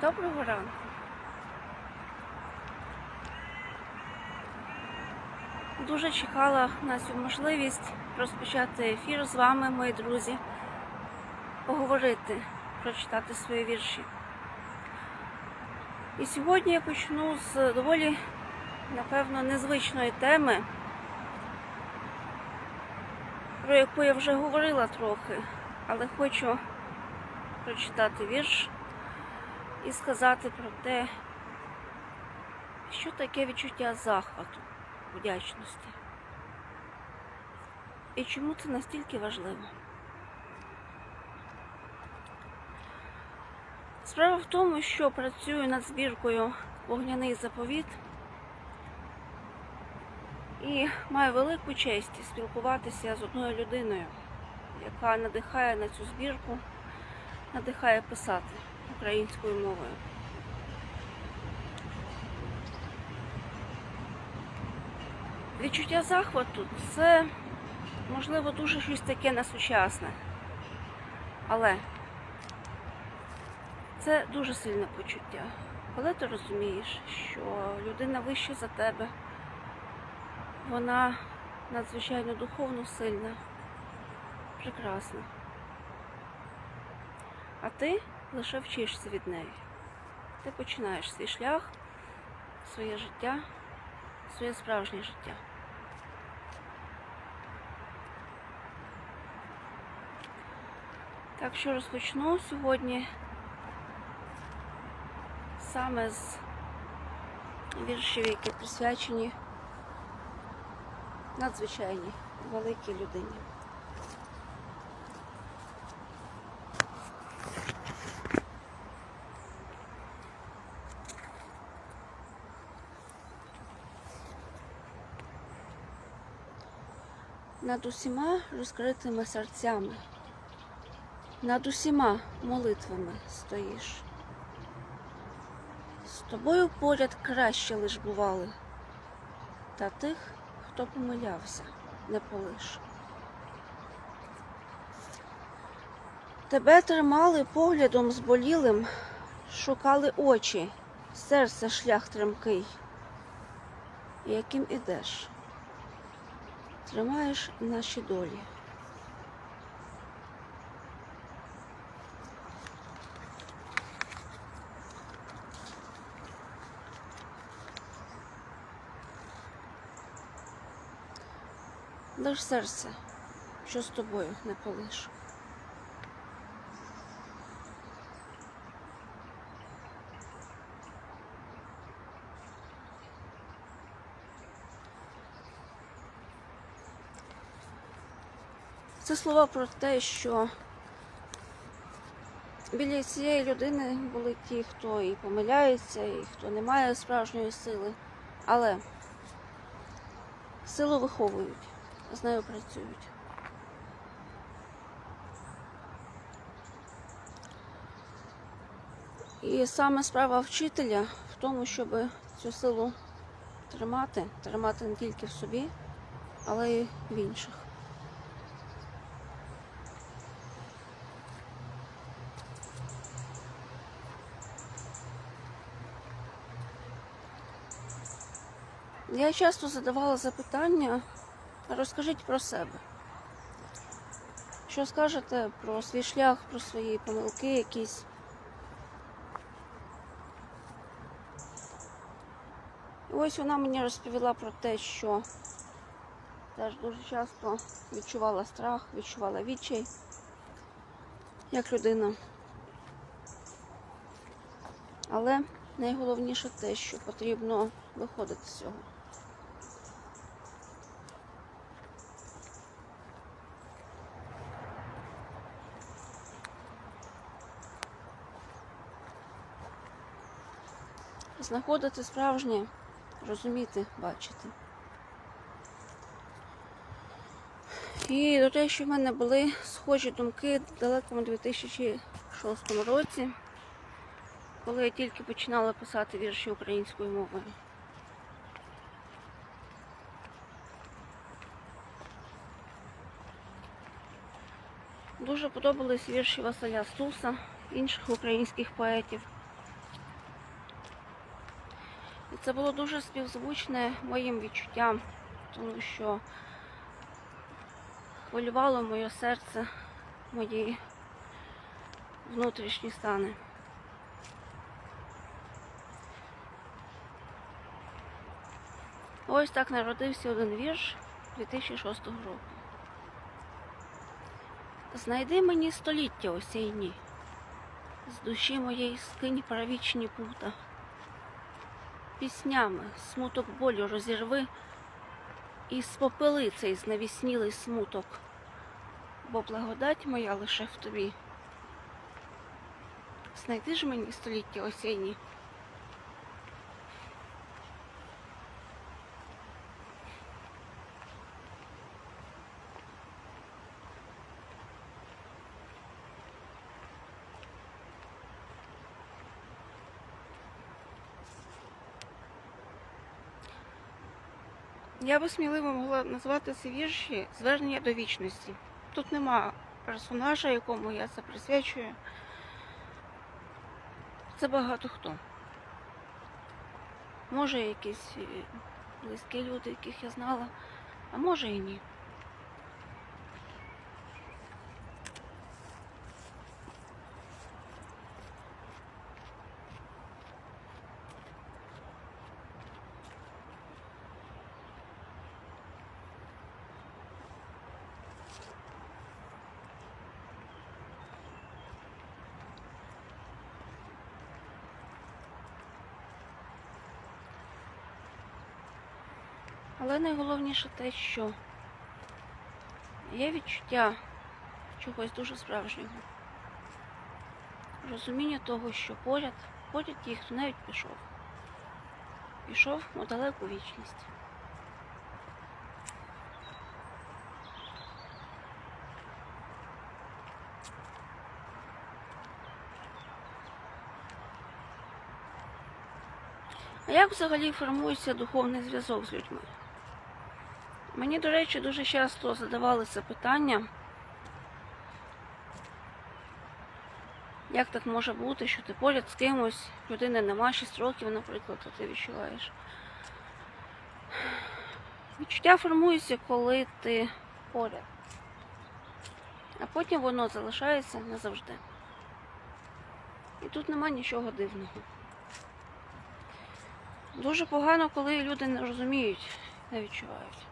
Доброго ранку. Дуже чекала на цю можливість розпочати ефір з вами, мої друзі, поговорити, прочитати свої вірші. І сьогодні я почну з доволі, напевно, незвичної теми, про яку я вже говорила трохи, але хочу прочитати вірш і сказати про те, що таке відчуття захвату, вдячності. І чому це настільки важливо? Справа в тому, що працюю над збіркою Вогняний заповіт і маю велику честь спілкуватися з одною людиною, яка надихає на цю збірку, надихає писати українською мовою. Відчуття захвату це, можливо, дуже щось таке несучасне. Але це дуже сильне почуття. Коли ти розумієш, що людина вища за тебе, вона надзвичайно духовно сильна, прекрасна. А ти лише вчишся від неї. Ти починаєш свій шлях, своє життя, своє справжнє життя. Так що розпочну сьогодні саме з віршів, які присвячені надзвичайній великій людині. Над усіма розкритими серцями, над усіма молитвами стоїш. З тобою поряд краще лиш бували, та тих, хто помилявся, не полиш. Тебе тримали поглядом зболілим, шукали очі, серце шлях тремкий, яким ідеш тримаєш наші долі. Даш серце, що з тобою не полиш. Це слова про те, що біля цієї людини були ті, хто і помиляється, і хто не має справжньої сили, але силу виховують, з нею працюють. І саме справа вчителя в тому, щоб цю силу тримати, тримати не тільки в собі, але й в інших. Я часто задавала запитання, розкажіть про себе. Що скажете про свій шлях, про свої помилки якісь? І ось вона мені розповіла про те, що теж дуже часто відчувала страх, відчувала відчай, як людина. Але найголовніше те, що потрібно виходити з цього. Знаходити справжнє, розуміти, бачити. І до те, що в мене були схожі думки в далекому 2006 році, коли я тільки починала писати вірші українською мовою. Дуже подобались вірші Василя Стуса, інших українських поетів. Це було дуже співзвучне моїм відчуттям, тому що хвилювало моє серце, мої внутрішні стани. Ось так народився один вірш 2006 року. Знайди мені століття осінні, з душі моєї скинь правічні пута. Піснями смуток болю розірви і спопили цей знавіснілий смуток, бо благодать моя лише в тобі. Знайди ж мені століття осінні. Я би сміливо могла назвати ці вірші звернення до вічності. Тут нема персонажа, якому я це присвячую. Це багато хто. Може, якісь е, близькі люди, яких я знала, а може і ні. Але найголовніше те, що є відчуття чогось дуже справжнього. Розуміння того, що поряд, поряд ті, хто навіть пішов. Пішов у далеку вічність. А як взагалі формується духовний зв'язок з людьми? Мені, до речі, дуже часто задавали це питання. Як так може бути, що ти поряд з кимось, людини нема 6 років, наприклад, а ти відчуваєш? Відчуття формується, коли ти поряд. А потім воно залишається назавжди. І тут нема нічого дивного. Дуже погано, коли люди не розуміють, не відчувають.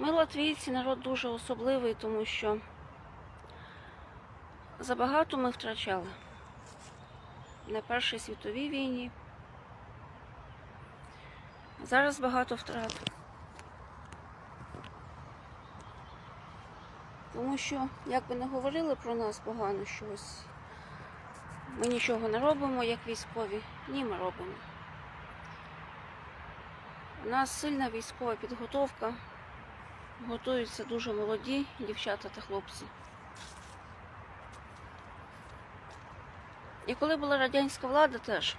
Ми, латвійці, народ дуже особливий, тому що забагато ми втрачали на Першій світовій війні. Зараз багато втрат. Тому що, як би не говорили про нас погано щось, ми нічого не робимо, як військові. Ні, ми робимо. У нас сильна військова підготовка. Готуються дуже молоді дівчата та хлопці. І коли була радянська влада теж,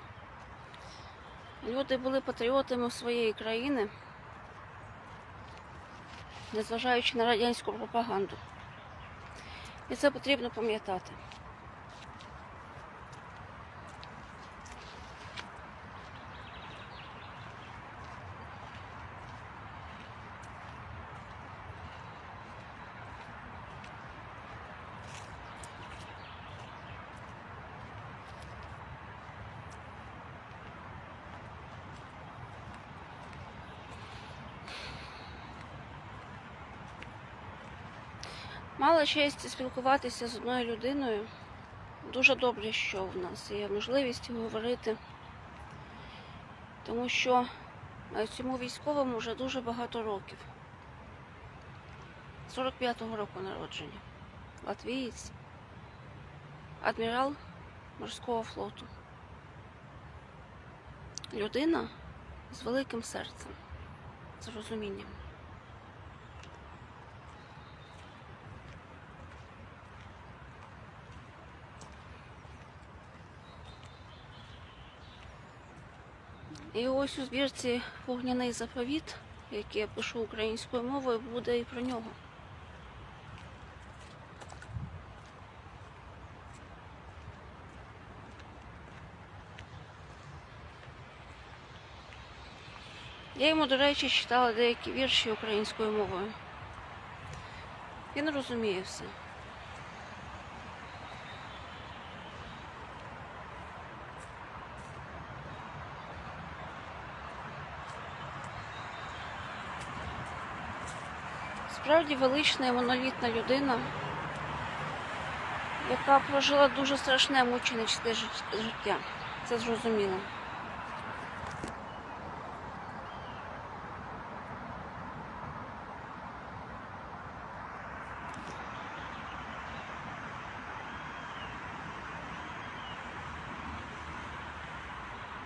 люди були патріотами своєї країни, незважаючи на радянську пропаганду. І це потрібно пам'ятати. Мала честь спілкуватися з одною людиною. Дуже добре, що в нас є можливість говорити, тому що е, цьому військовому вже дуже багато років. 45-го року народження. Латвієць, адмірал морського флоту. Людина з великим серцем, з розумінням. І ось у збірці вогняний заповіт, який я пишу українською мовою, буде і про нього. Я йому, до речі, читала деякі вірші українською мовою. Він розуміє все. Справді велична і монолітна людина, яка прожила дуже страшне мученичське жит- життя. Це зрозуміло.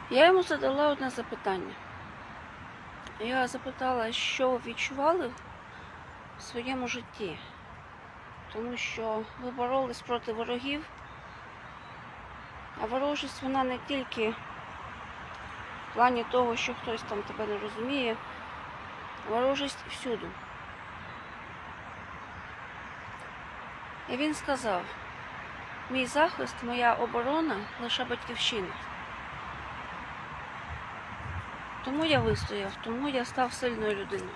Я йому задала одне запитання. Я запитала, що відчували в своєму житті, тому що ви боролись проти ворогів, а ворожість вона не тільки в плані того, що хтось там тебе не розуміє, ворожість всюди. І він сказав, мій захист, моя оборона лише батьківщина. Тому я вистояв, тому я став сильною людиною.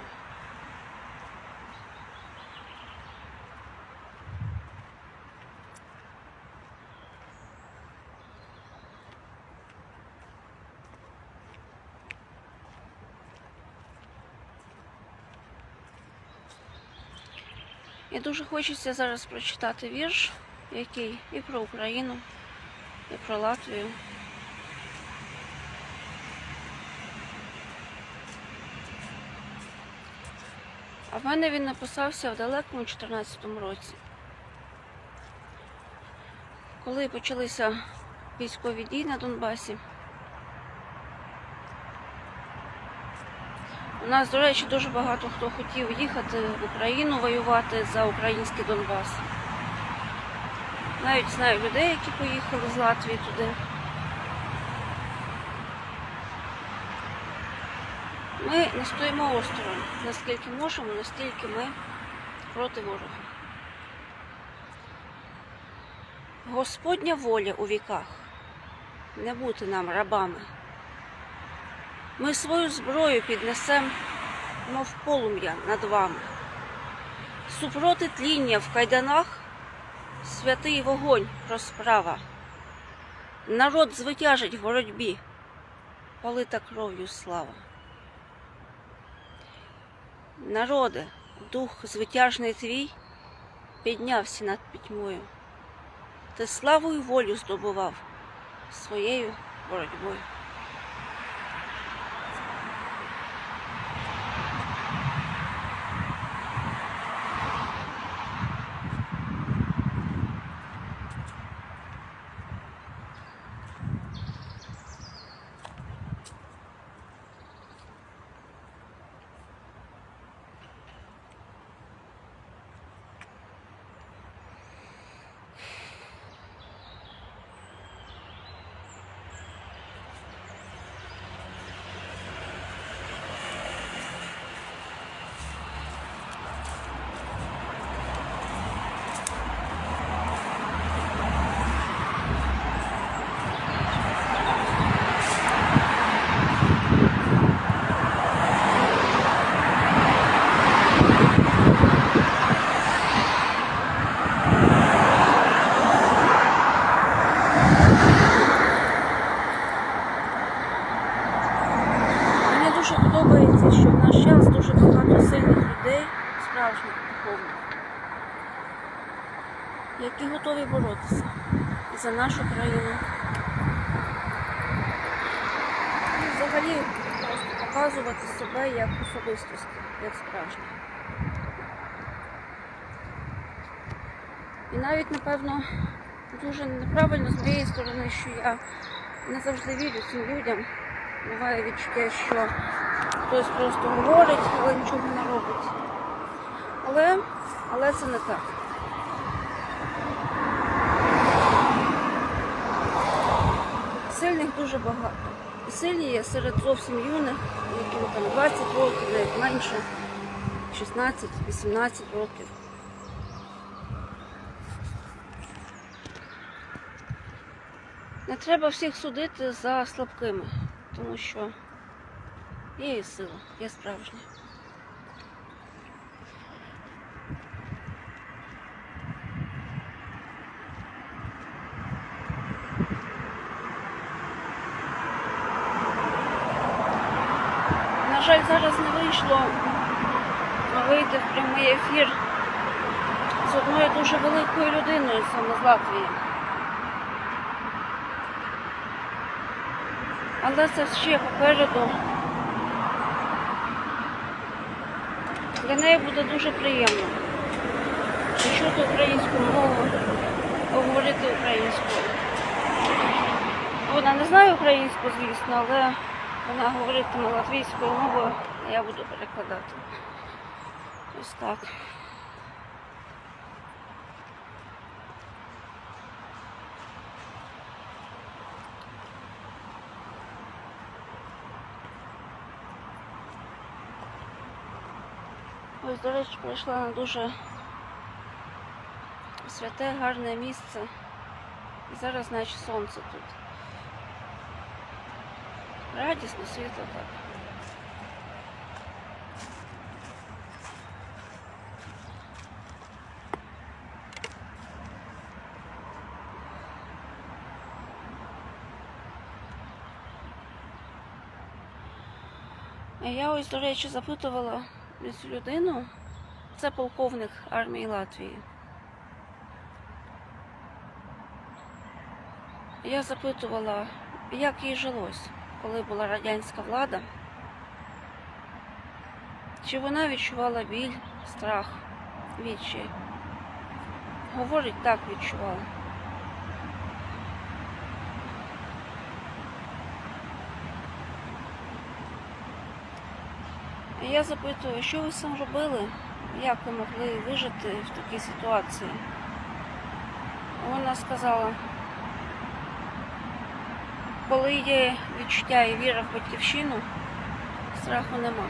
І дуже хочеться зараз прочитати вірш, який і про Україну, і про Латвію. А в мене він написався в далекому 14-му році. Коли почалися військові дії на Донбасі. У нас, до речі, дуже багато хто хотів їхати в Україну воювати за український Донбас. Навіть знаю людей, які поїхали з Латвії туди. Ми не стоїмо осторонь. Наскільки можемо, настільки ми проти ворога. Господня воля у віках. Не бути нам рабами. Ми свою зброю піднесем, мов полум'я над вами. Супроти тління в кайданах святий вогонь розправа. Народ звитяжить в боротьбі, полита кров'ю слава. Народе, дух звитяжний твій піднявся над пітьмою. Ти славу і волю здобував своєю боротьбою. Мені дуже подобається, що в наш час дуже багато сильних людей, справжніх духовних, які готові боротися за нашу країну. І взагалі просто показувати себе як особистості, як справжні. І навіть, напевно, дуже неправильно з моєї сторони, що я не завжди вірю цим людям. Буває відчуття, що хтось просто говорить, але нічого не робить. Але, але це не так. Сильних дуже багато. І сильні є серед зовсім юних, яким там 20 років, навіть менше, 16-18 років. Не треба всіх судити за слабкими, тому що Є і сила, є справжня. Жаль, зараз не вийшло вийти в прямий ефір з одною дуже великою людиною саме з Латвії. Але це ще попереду. Для неї буде дуже приємно почути українську мову, говорити українською. Вона не знає українську, звісно, але вона говоритиме латвійською мовою, а я буду перекладати. Ось так. Ось, до речі, прийшла на дуже святе, гарне місце. І зараз наче сонце тут. Радісно, світло так. Я ось, до речі, запитувала цю людину. Це полковник армії Латвії. Я запитувала, як їй жилось, коли була радянська влада. Чи вона відчувала біль, страх, відчай? Говорить, так відчувала. І Я запитую, що ви сам робили? Як ви могли вижити в такій ситуації? Вона сказала, коли є відчуття і віра в батьківщину, страху нема.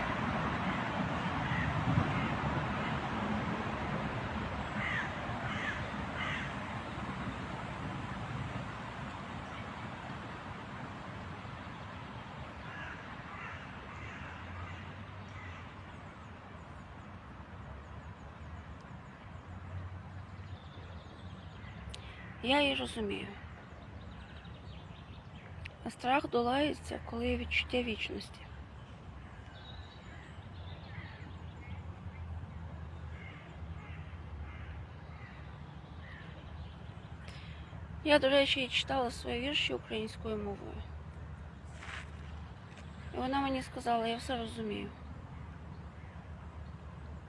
Я її розумію. Страх долається, коли є відчуття вічності. Я, до речі, читала свої вірші українською мовою. І вона мені сказала, я все розумію.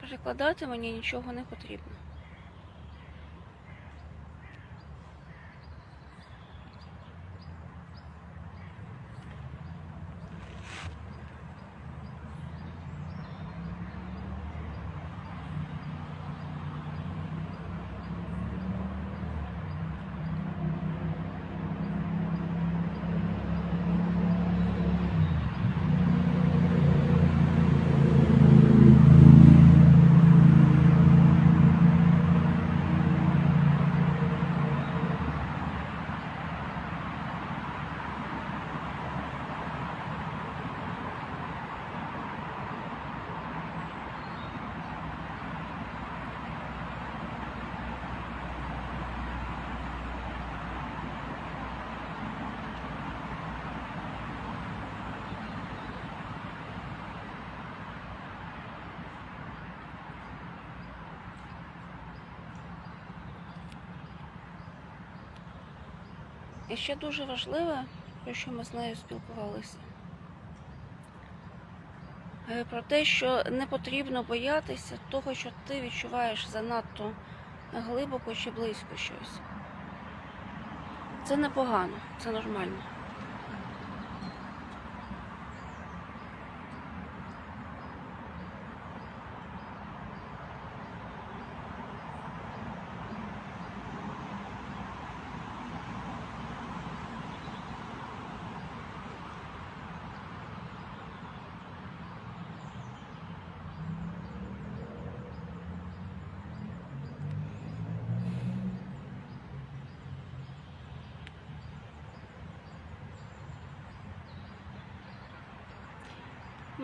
Перекладати мені нічого не потрібно. І ще дуже важливе, про що ми з нею спілкувалися. е, Про те, що не потрібно боятися того, що ти відчуваєш занадто глибоко чи близько щось. Це непогано, це нормально.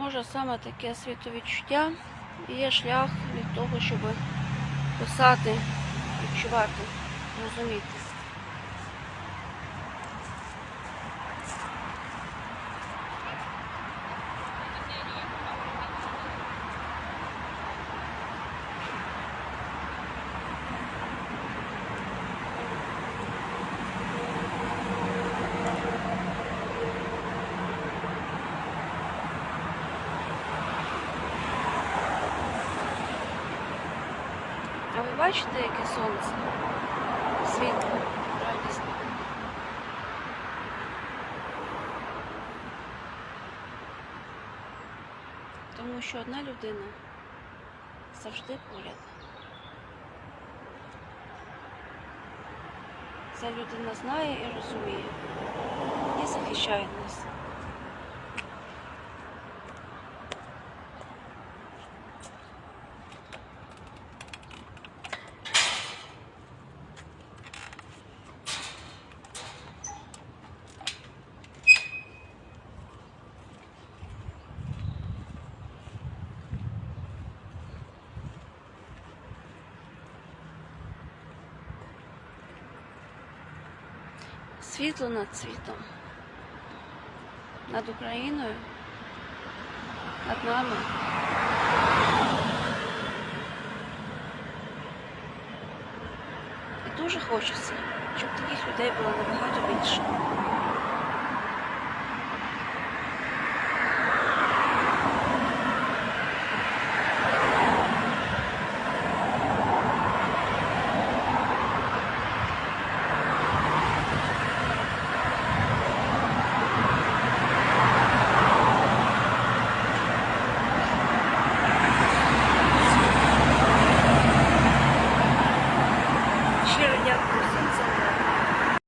Може саме таке світовідчуття і є шлях від того, щоб писати, відчувати, розуміти. А ви бачите, яке сонце? Світло, радісне. Тому що одна людина завжди поряд. Ця людина знає і розуміє і захищає нас. Світло над світом. Над Україною. Над нами. І дуже хочеться, щоб таких людей було набагато більше.